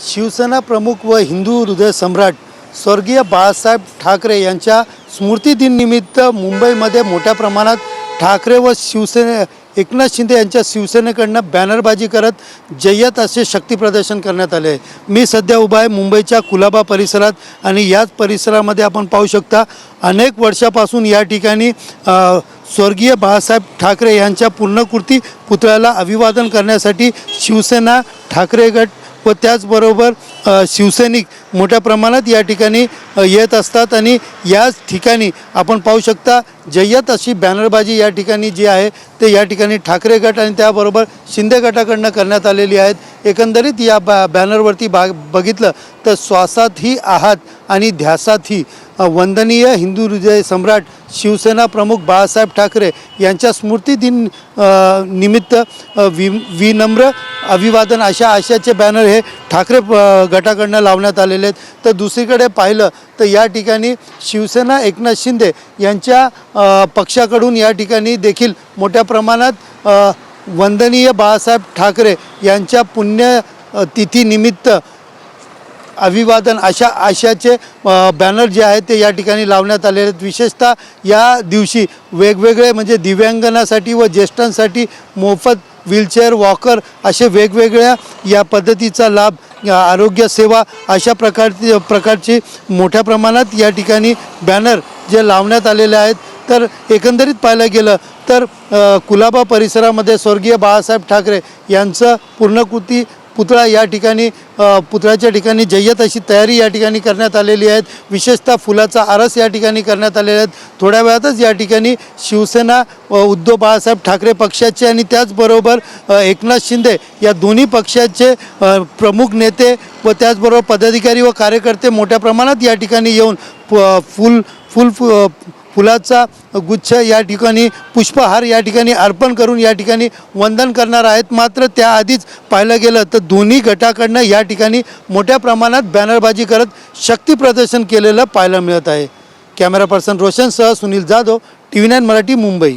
शिवसेना प्रमुख व हिंदू हृदय सम्राट स्वर्गीय बाळासाहेब ठाकरे यांच्या स्मृतिदिननिमित्त मुंबईमध्ये मोठ्या प्रमाणात ठाकरे व शिवसेने एकनाथ शिंदे यांच्या शिवसेनेकडनं बॅनरबाजी करत जय्यत असे शक्तीप्रदर्शन करण्यात आले. आहे मी सध्या उभा आहे मुंबईच्या कुलाबा परिसरात आणि याच परिसरामध्ये आपण पाहू शकता अनेक वर्षापासून या ठिकाणी स्वर्गीय बाळासाहेब ठाकरे यांच्या पूर्णकृती पुतळ्याला अभिवादन करण्यासाठी शिवसेना ठाकरे गट व त्याचबरोबर शिवसैनिक मोठ्या प्रमाणात या ठिकाणी येत असतात आणि याच ठिकाणी आपण पाहू शकता जय्यत अशी बॅनरबाजी या ठिकाणी जी आहे ते या ठिकाणी ठाकरे गट आणि त्याबरोबर शिंदे गटाकडनं करण्यात आलेली आहेत. एकंदरीत या बॅ बॅनरवरती बा बघितलं तर श्वासातही आहात आणि ध्यासातही. वंदनीय हिंदू हृदय सम्राट शिवसेना प्रमुख बाळासाहेब ठाकरे यांच्या स्मृतिदिन निमित्त वि विनम्र अभिवादन अशा आशयाचे बॅनर हे ठाकरे गटाकडनं लावण्यात आलेले आहेत. तर दुसरीकडे पाहिलं तर या ठिकाणी शिवसेना एकनाथ शिंदे यांच्या पक्षाकडून या ठिकाणी देखील मोठ्या प्रमाणात वंदनीय बाळासाहेब ठाकरे यांच्या पुण्य तिथीनिमित्त अभिवादन अशा आशाचे बॅनर जे आहेत ते या ठिकाणी लावण्यात आलेले आहेत. विशेषतः या दिवशी वेगवेगळे म्हणजे दिव्यांगनासाठी व ज्येष्ठांसाठी मोफत व्हीलचेअर वॉकर असे वेगवेगळ्या या पद्धतीचा लाभ आरोग्यसेवा अशा प्रकारची प्रकारची मोठ्या प्रमाणात या ठिकाणी बॅनर जे लावण्यात आलेले आहेत. तर एकंदरीत पाहायला गेलं तर कुलाबा परिसरामध्ये स्वर्गीय बाळासाहेब ठाकरे यांचं पूर्णकृती पुतळा या ठिकाणी पुतळ्याच्या ठिकाणी जय्यत अशी तयारी या ठिकाणी करण्यात आलेली आहे विशेषतः फुलाचा आरस या ठिकाणी करण्यात आलेला आहे थोड्या वेळातच या ठिकाणी शिवसेना व उद्धव बाळासाहेब ठाकरे पक्षाचे आणि त्याचबरोबर एकनाथ शिंदे या दोन्ही पक्षाचे प्रमुख नेते व त्याचबरोबर पदाधिकारी व कार्यकर्ते मोठ्या प्रमाणात या ठिकाणी येऊन फ- फुल फुल फु- फुलाचा गुच्छ या ठिकाणी पुष्पहार या ठिकाणी अर्पण करून या ठिकाणी वंदन करणार आहेत. मात्र त्याआधीच पाहिलं गेलं तर दोन्ही गटाकडनं या ठिकाणी मोठ्या प्रमाणात बॅनरबाजी करत शक्तीप्रदर्शन केलेलं पाहायला मिळत आहे. Camera person रोशनसह Sunil Jadhav T V nine Marathi Mumbai.